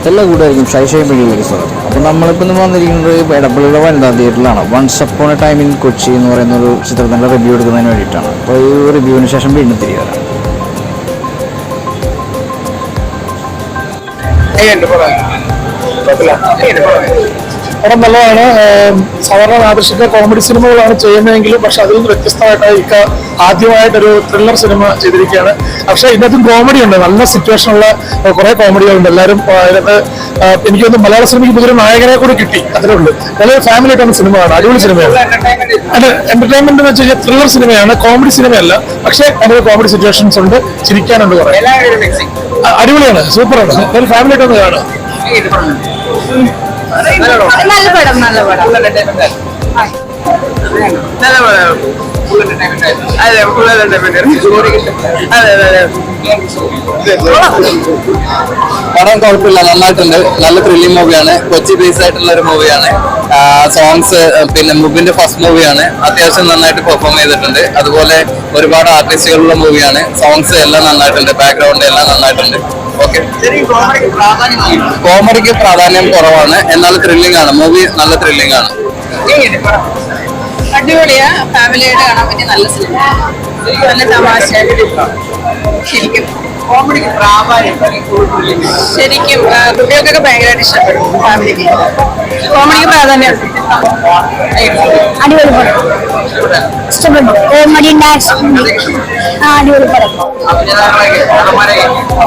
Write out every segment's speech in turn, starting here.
ഇതെല്ലാം കൂടായിരിക്കും ഷൈ വഴിയുള്ള സ്ഥലം അപ്പോൾ നമ്മളിപ്പോൾ ഇന്ന് വന്നിരിക്കുന്നത് എടപ്പള്ളിയുടെ വനിതാ തിയേറ്ററിലാണ് once upon a time in Kochi എന്ന് പറയുന്ന ഒരു ചിത്രത്തിന്റെ റിവ്യൂ എടുക്കുന്നതിന് വേണ്ടിയിട്ടാണ്. അപ്പോൾ ഈ റിവ്യൂവിന് ശേഷം വീണ്ടും തിരികെ വരാം. പടം നല്ലതാണ്. സാധാരണ ആദർശിക്ക കോമഡി സിനിമകളാണ് ചെയ്യുന്നതെങ്കിലും പക്ഷെ അതിൽ നിന്ന് വ്യത്യസ്തമായിട്ട് ഇക്ക ആദ്യമായിട്ടൊരു ത്രില്ലർ സിനിമ ചെയ്തിരിക്കുകയാണ്. പക്ഷെ ഇതിനകത്തും കോമഡി ഉണ്ട്. നല്ല സിറ്റുവേഷൻ ഉള്ള കുറെ കോമഡികളുണ്ട് എല്ലാവരും അതിനകത്ത് എനിക്ക് തോന്നുന്നു മലയാള സിനിമയ്ക്ക് പുതിയൊരു നായകനെ കൂടി കിട്ടി. അത്രേ ഉള്ളൂ. നല്ല ഫാമിലി ആയിട്ടാണ് സിനിമയാണ്. അടിപൊളി സിനിമയാണ്. അല്ല എന്റർടൈൻമെന്റ് എന്ന് വെച്ച് കഴിഞ്ഞാൽ ത്രില്ലർ സിനിമയാണ്. കോമഡി സിനിമയല്ല. പക്ഷെ അതിന് കോമഡി സിറ്റുവേഷൻസ് ഉണ്ട്. ചിരിക്കാനുണ്ട് കുറെ. അടിപൊളിയാണ്. സൂപ്പറാണ്. ഫാമിലി ആയിട്ടൊന്ന് കാണുക നല്ല പടം നല്ല പടം. നല്ല ഫുൾ എന്റർടൈൻമെന്റ് അതെ ഫുൾ എന്റർടൈൻമെന്റ് അതെ അതെ അതെ. പടം കുഴപ്പമില്ല നന്നായിട്ടുണ്ട്. നല്ല ത്രില്ലിംഗ് മൂവിയാണ് കൊച്ചി ബേസ് ആയിട്ടുള്ള ഒരു മൂവിയാണ് സോങ്സ് പിന്നെ മുബിന്റെ ഫസ്റ്റ് മൂവിയാണ് അത്യാവശ്യം നന്നായിട്ട് പെർഫോം ചെയ്തിട്ടുണ്ട്. അതുപോലെ ഒരുപാട് ആർട്ടിസ്റ്റുകളുള്ള മൂവിയാണ് സോങ്സ് എല്ലാം നന്നായിട്ടുണ്ട്. ബാക്ക്ഗ്രൗണ്ട് എല്ലാം നന്നായിട്ടുണ്ട്. ഓക്കെ കോമഡിക്ക് പ്രാധാന്യം കോമഡിക്ക് പ്രാധാന്യം കുറവാണ്. എന്നാൽ ത്രില്ലിംഗ് ആണ്. മൂവി നല്ല ത്രില്ലിംഗ് ആണ്? അടിപൊളിയാ. ഫാമിലിയായിട്ട് കാണാൻ പറ്റിയ നല്ല സിനിമ നല്ല തമാശ. ശരിക്കും. കോമഡിക്ക് പ്രാധാന്യം അല്ലെങ്കിൽ ശരിക്കും കുട്ടികൾക്കൊക്കെ ഭയങ്കരമായിട്ട് ഇഷ്ടപ്പെടും ഫാമിലിക്ക് കോമഡിക്ക് പ്രാധാന്യം. അടിപൊളി പടം. ഇഷ്ടപ്പെട്ടു. കോമഡി ആ അടിപൊളി പടം.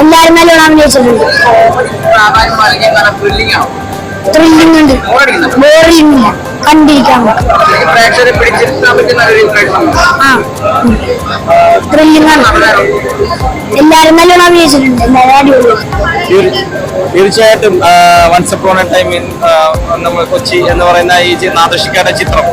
എല്ലാവരും നല്ലോണം അഭിനയിച്ചിട്ടുണ്ട്. ത്രില്ലിംഗ് ഉണ്ട്. ബോറിംഗ് കണ്ടിരിക്കാൻ പറ്റും. പ്രേക്ഷകരെ പിടിച്ചിരുത്താൻ പറ്റുന്ന ഒരു ആ. ത്രില്ലിംഗ് ആണ് എല്ലാവരും നല്ലോണം അഭിനയിച്ചിട്ടുണ്ട്. എല്ലാവരും അടിപൊളി തീർച്ചയായിട്ടും once upon a time in നമ്മൾ കൊച്ചി എന്ന് പറയുന്ന ഈ നാദൃഷിക്കയുടെ ചിത്രം.